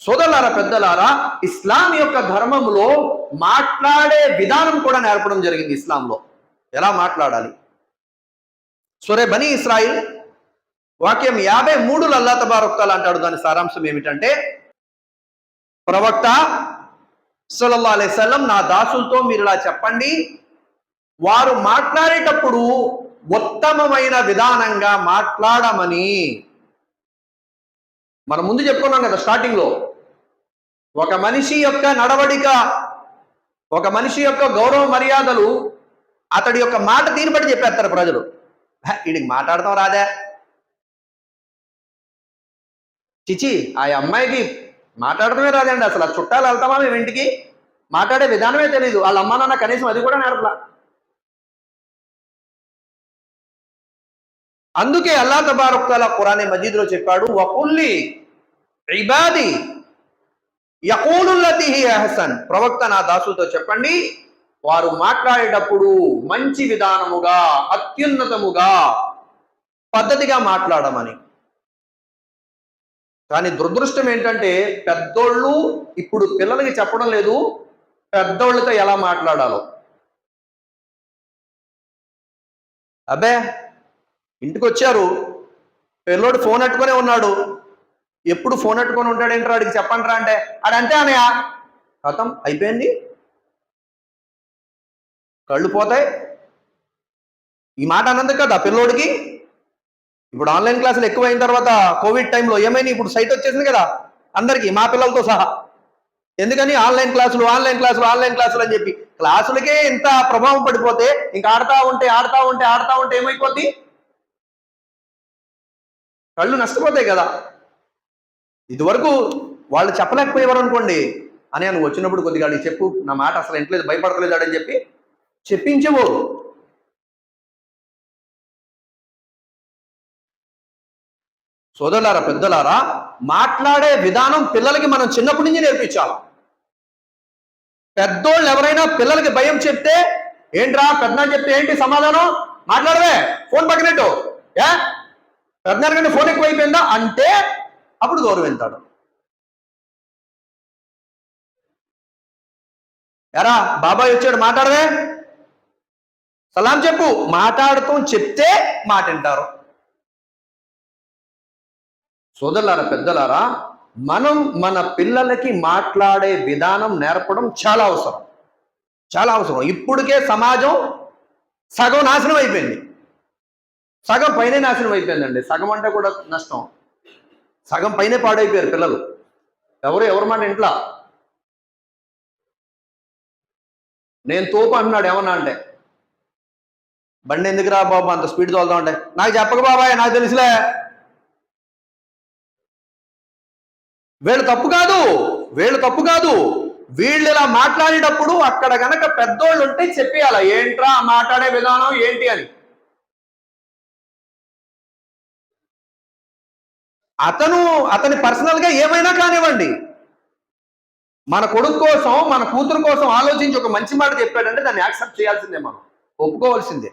సోదరులారా పెద్దలారా ఇస్లాం యొక్క ధర్మంలో మాట్లాడే విధానం కూడా నేర్పడం జరిగింది ఇస్లాంలో. ఎలా మాట్లాడాలి? సురే బనీ ఇస్రాయిల్ వాక్యం యాభై మూడు అల్లా తబారొక్కలు అంటాడు. దాని సారాంశం ఏమిటంటే ప్రవక్త సల్లల్లాహు అలైహి నా దాసులతో మీరు ఇలా చెప్పండి. వారు మాట్లాడేటప్పుడు ఉత్తమమైన విధానంగా మాట్లాడమని. మనం ముందు చెప్పుకున్నాం కదా స్టార్టింగ్లో ఒక మనిషి యొక్క నడవడిక ఒక మనిషి యొక్క గౌరవ మర్యాదలు అతడి యొక్క మాట తీరు బట్టి చెప్పేస్తారు ప్రజలు. వీడికి మాట్లాడతాం రాదే. చిచి ఆ అమ్మాయికి మాట్లాడటమే రాదండి. అసలు ఆ చుట్టాలు వెళ్తామా మేము ఇంటికి? మాట్లాడే విధానమే తెలియదు వాళ్ళ అమ్మ నాన్న కనీసం అది కూడా నేర్పలా. అందుకే అల్లా తబారుక్తాల ఖురానే మజీద్లో చెప్పాడు వకుల్లి ఇబాది యకూలుల్లతిహి అహసన్. ప్రవక్త నా దాసులతో చెప్పండి వారు మాట్లాడేటప్పుడు మంచి విధానముగా అత్యున్నతముగా పద్ధతిగా మాట్లాడమని. కానీ దురదృష్టం ఏంటంటే పెద్దోళ్ళు ఇప్పుడు పిల్లలకి చెప్పడం లేదు పెద్దోళ్ళతో ఎలా మాట్లాడాలో. అబ్బే ఇంటికి వచ్చారు పిల్లోడు ఫోన్ అట్టుకునే ఉన్నాడు. ఎప్పుడు ఫోన్ అట్టుకొని ఉంటాడేంట్రా? వాడికి చెప్పండి రా అంటే ఆడంతే అనయా కథం అయిపోయింది. కళ్ళు పోతాయి. ఈ మాట అన్నది కదా పిల్లోడికి? ఇప్పుడు ఆన్లైన్ క్లాసులు ఎక్కువైన తర్వాత కోవిడ్ టైంలో ఏమైనా ఇప్పుడు సైట్ వచ్చేసింది కదా. అందరికీ మా పిల్లలతో సహా. ఎందుకని? ఆన్లైన్ క్లాసులు ఆన్లైన్ క్లాసులు ఆన్లైన్ క్లాసులు అని చెప్పి. క్లాసులకే ఇంత ప్రభావం పడిపోతే ఇంకా ఆడుతూ ఉంటే ఆడుతూ ఉంటే ఆడుతూ ఉంటే ఏమైపోద్ది? కళ్ళు నష్టపోతాయి కదా. ఇదివరకు వాళ్ళు చెప్పలేకపోయేవారు అనుకోండి. అని నువ్వు వచ్చినప్పుడు కొద్దిగా అడిగి చెప్పు. నా మాట అసలు ఇంట్లేదు భయపడతలేదు అని చెప్పి చెప్పించేవారు సోదరులారా పెద్దలారా మాట్లాడే విధానం పిల్లలకి మనం చిన్నప్పటి నుంచి నేర్పించాలి. పెద్దోళ్ళు ఎవరైనా పిల్లలకి భయం చెప్తే ఏంట్రా పెద్ద చెప్తే ఏంటి సమాధానం? మాట్లాడవే ఫోన్ పక్కనట్టు ఏ? పెద్ద కంటే ఫోన్ ఎక్కువైపోయిందా? అంటే అప్పుడు గౌరవింతాడు ఎరా బాబాయ్ వచ్చాడు మాట్లాడవే. సలాం చెప్పు. మాట్లాడుతూ చెప్తే మాట వింటారు సోదరులారా పెద్దలారా మనం మన పిల్లలకి మాట్లాడే విధానం నేర్పడం చాలా అవసరం. చాలా అవసరం. ఇప్పటికే సమాజం సగం నాశనం అయిపోయింది. సగం పైనే నాశనం అయిపోయిందండి. సగం అంటే కూడా నష్టం. సగం పైనే పాడైపోయారు పిల్లలు. ఎవరు ఎవరు మాట ఇంట్లో నేను తోపు అంటున్నాడు ఏమన్నా అంటే? బండి ఎందుకురా బాబు అంత స్పీడ్ తోలుతా ఉంటే నాకు చెప్పక బాబాయ్ నాకు తెలుసులే. వీళ్ళు తప్పు కాదు వీళ్ళు తప్పు కాదు. వీళ్ళు ఇలా మాట్లాడేటప్పుడు అక్కడ గనక పెద్దోళ్ళు ఉంటే చెప్పేయాల ఏంట్రా మాట్లాడే విధానం ఏంటి అని. అతను అతని పర్సనల్గా ఏమైనా కానివ్వండి. మన కొడుకు కోసం మన కూతురు కోసం ఆలోచించి ఒక మంచి మాట చెప్పాడంటే దాన్ని యాక్సెప్ట్ చేయాల్సిందే మనం. ఒప్పుకోవాల్సిందే.